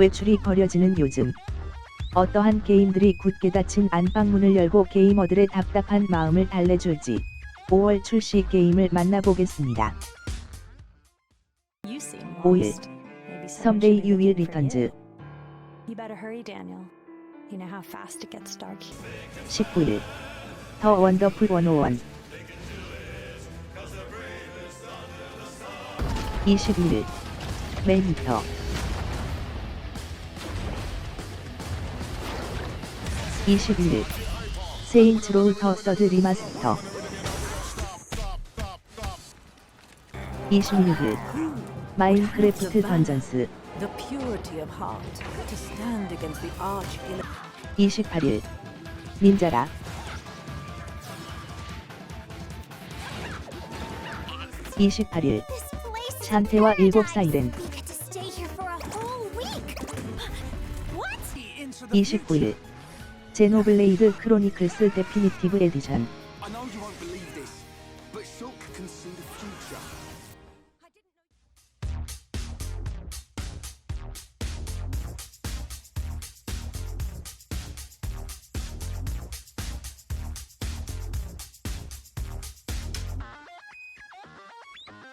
외출이 버려지는 요즘 어떠한 게임들이 굳게 닫힌 안방문을 열고 게이머들의 답답한 마음을 달래줄지 5월 출시 게임을 만나보겠습니다. 5일. 썸데이 유일 리턴즈. You better hurry, Daniel. You know how fast it gets dark. 19일. 더 원더풀 101 21일 메이터 21일 세인츠 로우 더 서드 리마스터 26일 마인크래프트 던전스 The purity of heart to stand against the arch ill 28일 닌자라 28일 샨테와 일곱 사이렌 29일 제노블레이드 크로니클스 데피니티브 에디션